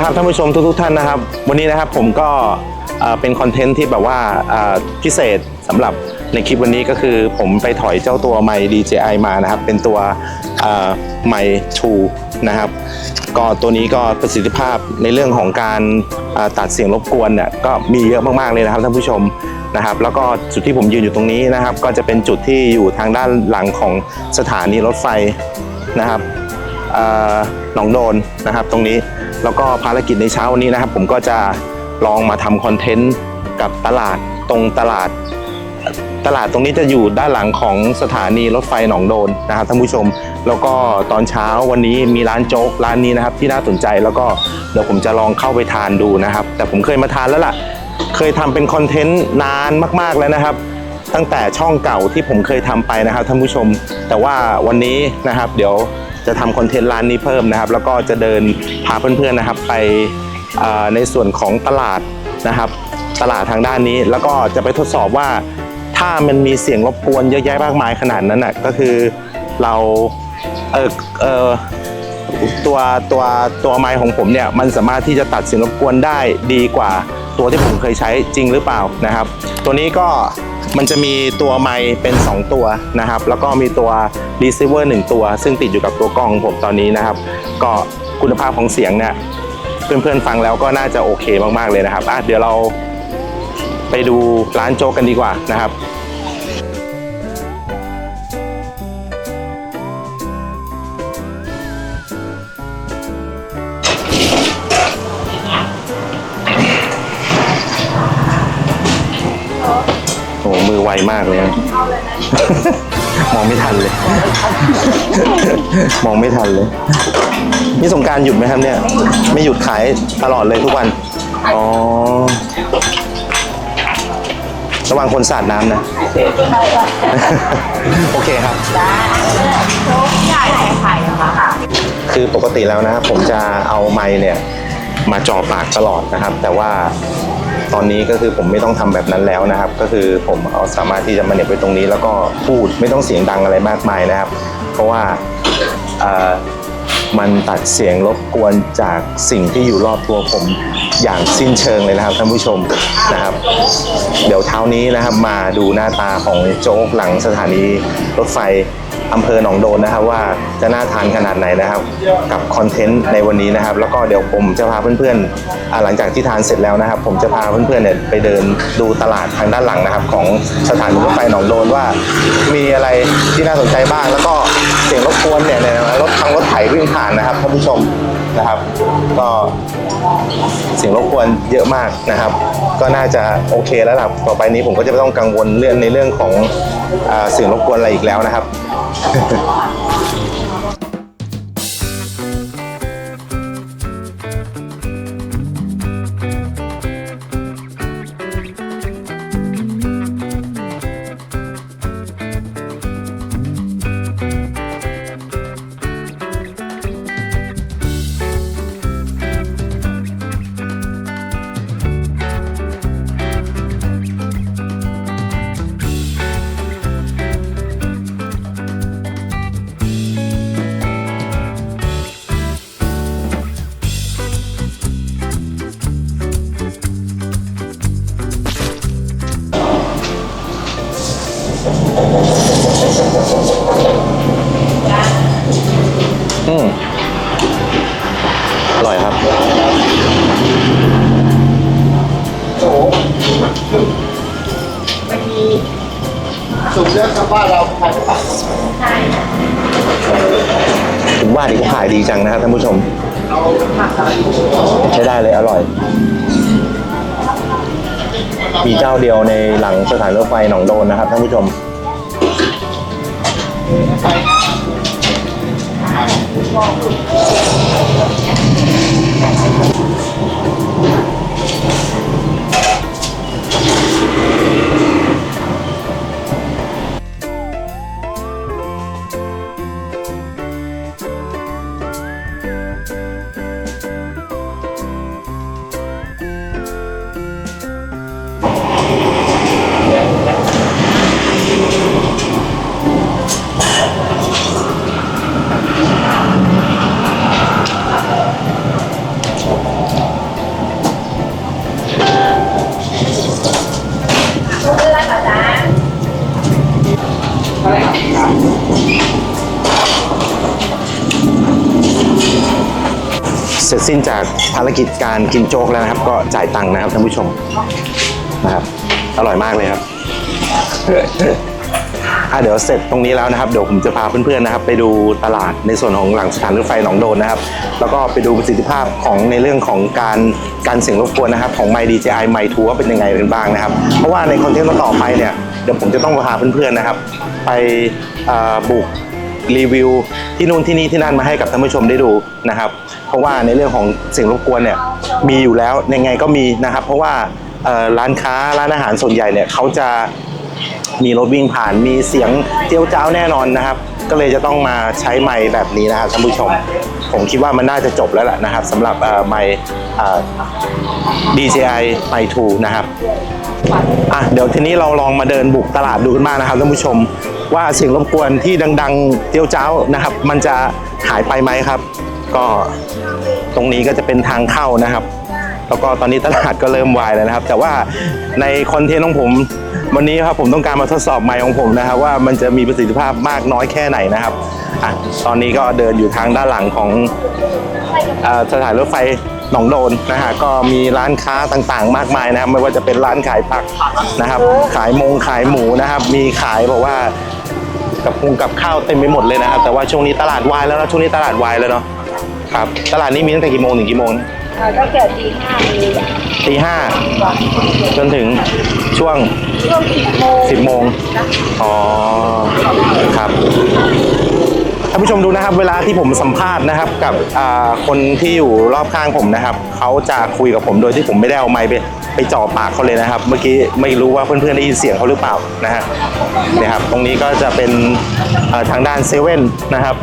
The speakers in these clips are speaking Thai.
นะครับท่านผู้ชมทุกๆท่านนะครับ วันนี้นะครับผมก็เป็นคอนเทนต์ที่แบบว่าพิเศษสำหรับในคลิปวันนี้ก็คือผมไปถอยเจ้าตัวไมค์ DJI มานะครับ เป็นตัวไมค์2นะครับก็ตัวนี้ก็ประสิทธิภาพในเรื่องของการตัดเสียงรบกวนเนี่ยก็มีเยอะมากๆเลยนะครับท่านผู้ชมนะครับ แล้วก็จุดที่ผมยืนอยู่ตรงนี้นะครับ ก็จะเป็นจุดที่อยู่ทางด้านหลังของสถานีรถไฟนะครับหนองโดนนะครับตรงนี้ แล้วก็ภารกิจในเช้าวันนี้นะครับ ผมก็จะลองมาทำคอนเทนต์กับตลาดตรงตลาด ตลาดตรงนี้จะอยู่ด้านหลังของสถานีรถไฟหนองโดนนะครับท่านผู้ชม แล้วก็ตอนเช้าวันนี้มีร้านโจ๊กร้านนี้นะครับที่น่าสนใจแล้วก็เดี๋ยวผมจะลองเข้าไปทานดูนะครับ แต่ผมเคยมาทานแล้วล่ะ เคยทำเป็นคอนเทนต์นานมากๆแล้วนะครับตั้งแต่ช่องเก่าที่ผมเคยทำไปนะครับท่านผู้ชม แต่ว่าวันนี้นะครับ เดี๋ยว จะทำคอนเทนต์ร้านนี้เพิ่มนะครับ แล้วก็จะเดินพาเพื่อนๆนะครับไปในส่วนของตลาดนะครับ ตลาดทางด้านนี้แล้วก็จะไปทดสอบว่า ถ้ามันมีเสียงรบกวนเยอะแยะมากมายขนาดนั้นน่ะก็คือเราเออเออตัวตัวตัวไมค์ของผมเนี่ยมันสามารถที่จะตัดเสียงรบกวนได้ดีกว่า ตัวที่ผมเคยใช้จริงหรือเปล่านะครับ ตัวนี้ก็มันจะมีตัวไมค์เป็น 2 ตัวนะครับ แล้วก็มีตัว receiver 1ตัว ซึ่งติดอยู่กับตัวกล้องของผมตอนนี้นะครับ ก็คุณภาพของเสียงเนี่ยเพื่อนๆฟังแล้วก็น่าจะโอเคมากๆเลยนะครับอะเดี๋ยวเราไปดูร้านโจ๊กกันดีกว่านะครับ วมากเลยนะมองไม่ทันเลย มองไม่ทันเลย นี่สงกรารหยุดไหมครับเนี่ย ไม่หยุดขายตลอดเลยทุกวัน อ๋อ ระวังคนสาดน้ำนะ โอเคครับใช่ไข่อะค่ะ คือปกติแล้วนะครับผมจะเอาไม้เนี่ยมาจ่อปากตลอดนะครับ แต่ว่า ตอนนี้ก็คือผมไม่ต้องทำแบบนั้นแล้วนะครับ ก็คือผมเอาสามารถที่จะมาเน็บไว้ตรงนี้ แล้วก็พูดไม่ต้องเสียงดังอะไรมากมายนะครับ เพราะว่ามันตัดเสียงรบกวนจากสิ่งที่อยู่รอบตัวผมอย่างสิ้นเชิงเลยนะครับท่านผู้ชมนะครับ เดี๋ยวเช้านี้นะครับมาดูหน้าตาของโจ๊กหลังสถานีรถไฟ อำเภอหนองโดนนะครับว่าจะน่าทานขนาดไหนนะครับ กับคอนเทนต์ในวันนี้นะครับ แล้วก็เดี๋ยวผมจะพาเพื่อนๆอ่าหลังจากที่ทานเสร็จแล้วนะครับ ผมจะพาเพื่อนๆเนี่ยไปเดินดูตลาดทางด้านหลังนะครับ ของสถานีรถไฟหนองโดนว่า มีอะไรที่น่าสนใจบ้าง แล้วก็เสียงรบกวนเนี่ยเนี่ยรถทางรถไถวิ่งผ่านนะครับท่านผู้ชม นะครับ ก็เสียงรบกวนเยอะมากนะครับ ก็น่าจะโอเคแล้วล่ะต่อไปนี้ผมก็จะไม่ต้องกังวลเรื่องในเรื่องของอเสียงรบกวนอะไรอีกแล้วนะครับ มอร่อยครับสุ่มเลือกกับบ้านเราใครไม่ปักผมว่าดีก็ขายดีจังนะครับท่านผู้ชม ใช้ได้เลยอร่อย มีเจ้าเดียวในหลังสถานรถไฟหนองโดนนะครับท่านผู้ชม Thank you. เสร็จสิ้นจากภารกิจการกินโจ๊กแล้วนะครับ ก็จ่ายตังค์นะครับท่านผู้ชมนะครับ อร่อยมากเลยครับ อะเดี๋ยวเสร็จตรงนี้แล้วนะครับ เดี๋ยวผมจะพาเพื่อนๆนะครับ ไปดูตลาดในส่วนของหลังสถานรถไฟหนองโดนนะครับ แล้วก็ไปดูประสิทธิภาพของในเรื่องของการการเสียงรบกวนนะครับ ของ My DJI My Tour ว่าเป็นยังไงกันบ้างนะครับ เพราะว่าในคอนเทนต์ต่อไปเนี่ยเดี๋ยวผมจะต้องพาเพื่อนๆนะครับ ไปบุกรีวิวที่นู่นที่นี่ที่นั่นมาให้กับท่านผู้ชมได้ดูนะครับ เพราะว่าในเรื่องของเสียงรบกวนเนี่ยมีอยู่แล้วยังไงก็มีนะครับ เพราะว่าร้านค้าร้านอาหารส่วนใหญ่เนี่ยเขาจะ มีรถวิ่งผ่านมีเสียงเจียวจ้าวแน่นอนนะครับ ก็เลยจะต้องมาใช้ไมค์แบบนี้นะครับท่านผู้ชม ผมคิดว่ามันน่าจะจบแล้วแหละนะครับสำหรับไมค์เอ่อ DJI Mic 2นะครับอะเดี๋ยวทีนี้เราลองมาเดินบุกตลาดดูกันบ้างนะครับท่านผู้ชม ว่าเสียงรบกวนที่ดัง ๆเจียวจ้าวนะครับ มันจะหายไปไหมครับ ก็ตรงนี้ก็จะเป็นทางเข้านะครับ แล้วก็ตอนนี้ตลาดก็เริ่มวายแล้วนะครับ แต่ว่าในคอนเทนต์ของผม วันนี้ครับผมต้องการมาทดสอบไมค์ของผมนะครับ ว่ามันจะมีประสิทธิภาพมากน้อยแค่ไหนนะครับอะตอนนี้ก็เดินอยู่ทางด้านหลังของอสถานรถไฟหนองโดนนะฮะก็มีร้านค้าต่างๆ มากมายนะครับไม่ว่าจะเป็นร้านขายผักนะครับ ขายมงขายหมูนะครับ มีขายบอกว่ากับพุงกับข้าวเต็มไปหมดเลยนะครับ แต่ว่าช่วงนี้ตลาดวายแล้วนะช่วงนี้ตลาดวายแล้วเนาะครับตลาดนี้มีตั้งแต่กี่โมงถึงกี่โมง ตั้งแต่ตีห้ามีตีห้าจนถึงช่วงช่วงสิบโมงสิบโมงอ๋อครับท่านผู้ชมดูนะครับเวลาที่ผมสัมภาษณ์นะครับกับอ่าคนที่อยู่รอบข้างผมนะครับเขาจะคุยกับผมโดยที่ผมไม่ได้เอาไมค์ไปไปจ่อปากเขาเลยนะครับ เมื่อกี้ไม่รู้ว่าเพื่อนๆได้ยินเสียงเขาหรือเปล่านะฮะเนี่ยครับตรงนี้ก็จะเป็นเอ่อทางด้านเซเว่นนะครับ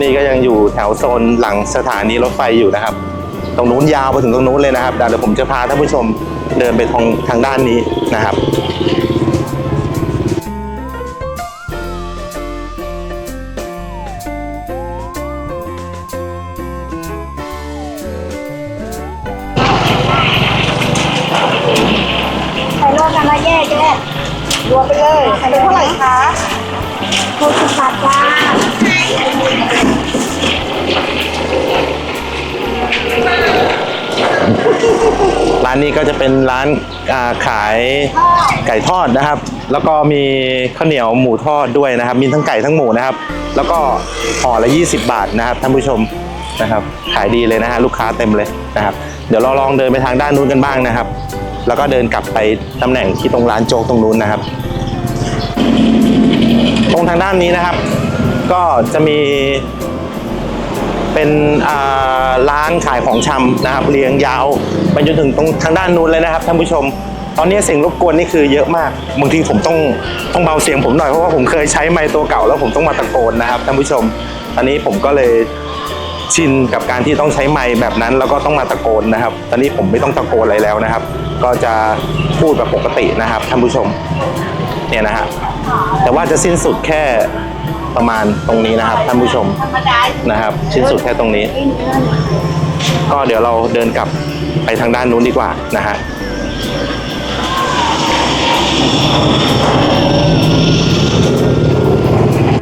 นี่ก็ยังอยู่แถวโซนหลังสถานีรถไฟอยู่นะครับต รงนู้นยาวไปถึงตรงนู้นเลยนะครับเดี๋ยวผมจะพาท่านผู้ชมเดินไปทางทางด้านนี้นะครับใส่รวมกันละแยกแยกรวมไปเลยใส่เป็นเท่าไหร่คะหกสิบบาทจ้า ร้านนี้ก็จะเป็นร้านาขายไก่ทอดนะครับ แล้วก็มีข้าวเหนียวหมูทอดด้วยนะครับ มีทั้งไก่ทั้งหมูนะครับ แล้วก็ห่อละ 20 บาทนะครับท่านผู้ชมนะครับขายดีเลยนะฮะลูกค้าเต็มเลยนะครับ เดี๋ยวเราลองเดินไปทางด้านนู้นกันบ้างนะครับ แล้วก็เดินกลับไปตำแหน่งที่ตรงร้านโจ๊กตรงนู้นนะครับ ตรงทางด้านนี้นะครับ ก็จะมี เป็นร้านขายของชำนะครับเรียงยาวไปจนถึงตรงทางด้านนู้นเลยนะครับท่านผู้ชม ตอนนี้เสียงรบกวนนี่คือเยอะมากบางทีผมต้องต้องเบาเสียงผมหน่อยเพราะว่าผมเคยใช้ไมค์ตัวเก่าแล้วผมต้องมาตะโกนนะครับท่านผู้ชม ตอนนี้ผมก็เลยชินกับการที่ต้องใช้ไมค์แบบนั้นแล้วก็ต้องมาตะโกนนะครับ ตอนนี้ผมไม่ต้องตะโกนอะไรแล้วนะครับ ก็จะพูดแบบปกตินะครับท่านผู้ชมเนี่ยนะฮะแต่ว่าจะสิ้นสุดแค่ ประมาณตรงนี้นะครับท่านผู้ชมธรรมดานะครับ ชิ้นสุดแค่ตรงนี้ ก็เดี๋ยวเราเดินกลับไปทางด้านนู้นดีกว่านะฮะ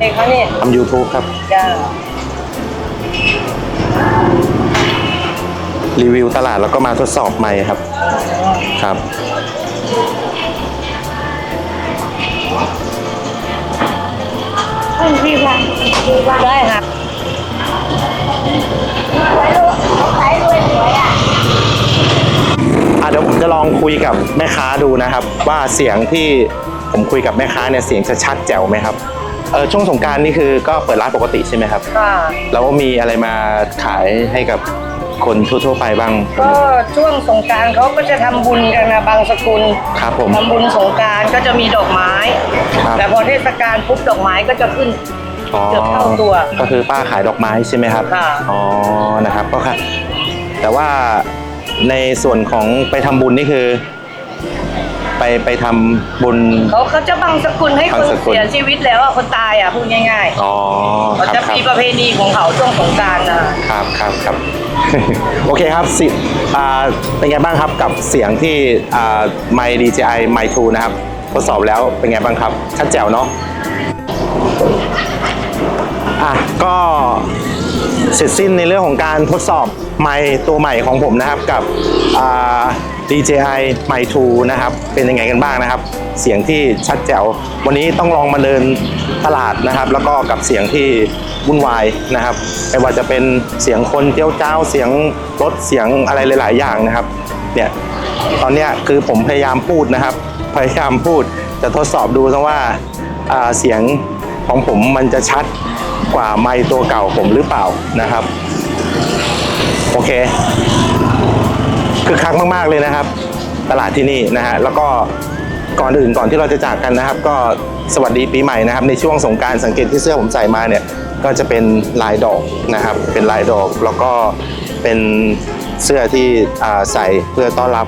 เด็กเขาเนี่ยทำ YouTube ครับจ้ารีวิวตลาดแล้วก็มาทดสอบใหม่ครับครับ เพิ่งพี่ว่าพี่ว่าได้ค่ะสวยลูกสวยรวยสวยอะอะเดี๋ยวผมจะลองคุยกับแม่ค้าดูนะครับ ว่าเสียงที่ผมคุยกับแม่ค้าเนี่ยเสียงจะชัดแจ๋วไหมครับเออช่วงสงกรารนี่คือก็เปิดร้านปกติใช่ไหมครับ ค่ะ แล้วมีอะไรมาขายให้กับ คนทั่วๆไปบ้าง ก็ช่วงสงกรารเขาก็จะทำบุญกันนะบางสกุลครับผม ทำบุญสงกรารก็จะมีดอกไม้ ครับ แต่พอเทศกาลปุ๊บดอกไม้ก็จะขึ้น อ๋อเกือบเท่าตัวก็คือป้าขายดอกไม้ใช่ไหมครับ ค่ะ อ๋อ นะครับ ก็ค่ะ แต่ว่าในส่วนของไปทำบุญนี่คือ ไปไปทำบุญ เขาเขาจะบังสกุลให้คนบังสกุล เสียชีวิตแล้วอะคนตายอะพูดง่ายอ๋อๆครัเขาบจะครับมีประเพณีของเขาช่วงสงกรารนะ ครับครับครับ โอเคครับสิอ่าเป็นไงบ้างครับกับเสียงที่อ่าไมค์ DJI ไมค์2นะครับ ทดสอบแล้วเป็นไงบ้างครับ ชัดแจ๋วเนาะอะก็เสร็จสิ้นในเรื่องของการทดสอบไมค์ตัวใหม่ของผมนะครับกับอ่า DJI m i 2นะครับ เป็นยังไงกันบ้างนะครับ เสียงที่ชัดแจ๋ว วันนี้ต้องลองมาเดินตลาดนะครับ แล้วก็กับเสียงที่วุ่นวายนะครับไม่ว่าจะเป็นเสียงคนเจ้าเจ้าเสียงรถเสียงอะไรหลาย ๆ อย่างนะครับเนี่ยตอนนี้คือผมพยายามพูดนะครับ พยายามพูดจะทดสอบดูซะว่าอ่าเสียงของผมมันจะชัดกว่าไมค์ตัวเก่าผมหรือเปล่านะครับ โอเคคือคักมาก ๆ เลยนะครับ ตลาดที่นี่นะฮะแล้วก็ ก่อนอื่นก่อนที่เราจะจากกันนะครับ ก็สวัสดีปีใหม่นะครับ ในช่วงสงการสังเกตที่เสื้อผมใส่มาเนี่ยก็จะเป็นลายดอกนะครับ เป็นลายดอกแล้วก็เป็นเสื้อที่ใส่เพื่อต้อนรับ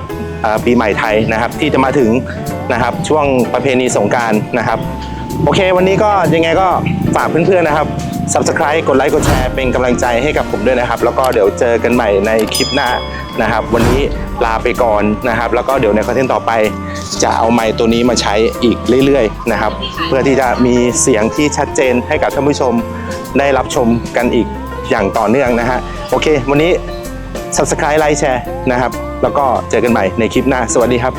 ปีใหม่ไทยนะครับ ที่จะมาถึงนะครับช่วงประเพณีสงการนะครับ โอเค วันนี้ก็ยังไงก็ฝากเพื่อนๆนะครับ Subscribe กดไลค์กดแชร์เป็นกำลังใจให้กับผมด้วยนะครับ แล้วก็เดี๋ยวเจอกันใหม่ในคลิปหน้านะครับ วันนี้ ลาไปก่อนนะครับ แล้วก็เดี๋ยวในคอนเทนต์ต่อไปจะเอาไมค์ตัวนี้มาใช้อีกเรื่อยๆนะครับ เพื่อที่จะมีเสียงที่ชัดเจนให้กับท่านผู้ชมได้รับชมกันอีกอย่างต่อเนื่องนะฮะโอเค วันนี้ Subscribe ไลค์แชร์นะครับ แล้วก็เจอกันใหม่ในคลิปหน้า สวัสดีครับ